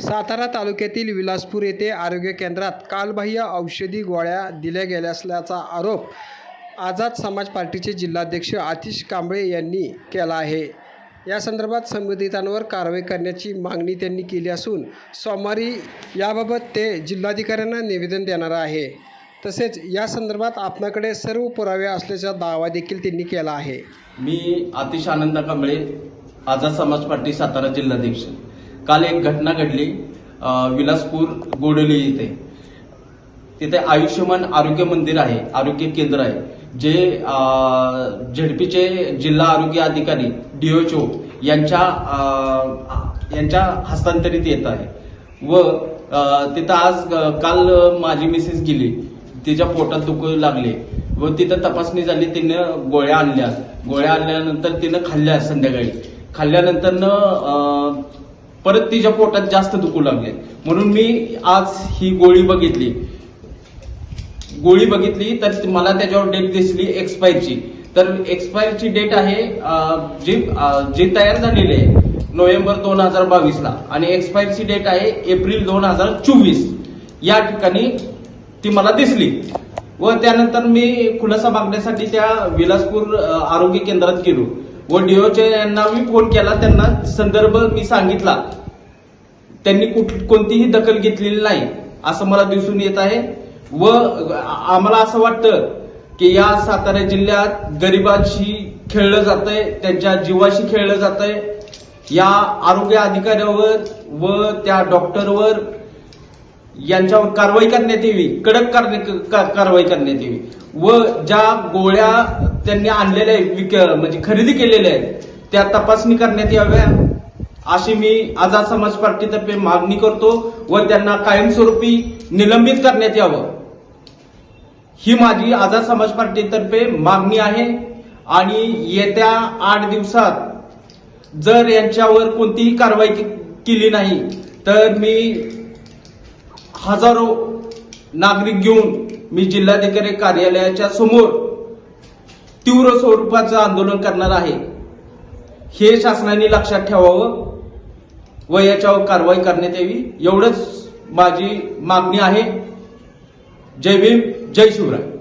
सातारा तालुक्यातील विलासपूर येथे आरोग्य केंद्रात कालबाह्य औषधी गोळ्या दिल्या गेल्या असल्याचा आरोप आझाद समाज पार्टीचे जिल्हाध्यक्ष आतिश कांबळे यांनी केला आहे. या संदर्भात संबंधितांवर कारवाई करण्याची मागणी त्यांनी केली असून सोमवारी याबाबत ते जिल्हाधिकाऱ्यांना निवेदन देणार आहे. तसेच या संदर्भात आपणाकडे सर्व पुरावे असल्याचा दावा देखील त्यांनी केला आहे. मी आतिश आनंद कांबळे आझाद समाज पार्टी सातारा जिल्हाध्यक्ष. काल एक घटना घडली विलासपूर गोडोली येथे तिथे आयुष्यमान आरोग्य मंदिर आहे आरोग्य केंद्र आहे जे झेडपीचे जिल्हा आरोग्य अधिकारी डीओचओ यांच्या यांच्या हस्तांतरित येत आहे. व तिथं आज काल माझी मिसेस गेली. तिच्या पोटात दुखू लागले. व तिथं तपासणी झाली तिनं गोळ्या आणल्या गोळ्या आणल्यानंतर तिनं खाल्ल्या संध्याकाळी. खाल्ल्यानंतर परत तिच्या पोटात जास्त दुखू लागले. म्हणून मी आज ही गोळी बघितली. गोळी बघितली तर मला त्याच्यावर डेट दिसली एक्सपायरची. तर एक्सपायरची डेट आहे जी जी तयार झालेली आहे नोव्हेंबर दोन हजार बावीसला. आणि एक्सपायरची डेट आहे एप्रिल दोन हजार चोवीस. या ठिकाणी ती मला दिसली. व त्यानंतर मी खुलासा मागण्यासाठी त्या विलासपूर आरोग्य केंद्रात गेलो. व डीओचे यांना मी फोन केला. त्यांना संदर्भ मी सांगितला. त्यांनी कुठ कोणतीही दखल घेतलेली नाही असं मला दिसून येत आहे. व आम्हाला असं वाटतं की या सातारा जिल्ह्यात गरिबांशी खेळलं जातंय त्यांच्या जीवाशी खेळलं जातंय. या आरोग्य अधिकाऱ्यावर व त्या डॉक्टरवर यांच्यावर कारवाई करण्यात यावी कडक कारणे- का- कारवाई करण्यात यावी. व ज्या गोळ्या त्यांनी आणलेल्या आहेत, विक म्हणजे खरेदी केलेल्या आहेत त्या तपासणी करण्यात याव्या. अशी मी आझाद समाज पार्टीतर्फे मागणी करतो व त्यांना कायमस्वरूपी निलंबित करण्यात यावं. ही माझी आझाद समाज पार्टीतर्फे मागणी आहे आणि येत्या आठ दिवसात जर यांच्यावर कोणतीही कारवाई केली नाही तर मी हजारो नागरिक घेऊन मी जिल्हाधिकारी कार्यालयाच्या समोर तीव्र स्वरूपाचं आंदोलन करणार आहे. हे शासनाने लक्षात ठेवावं व याच्यावर कारवाई करण्यात यावी. एवढंच माझी मागणी आहे. जय भीम जय शिवराय.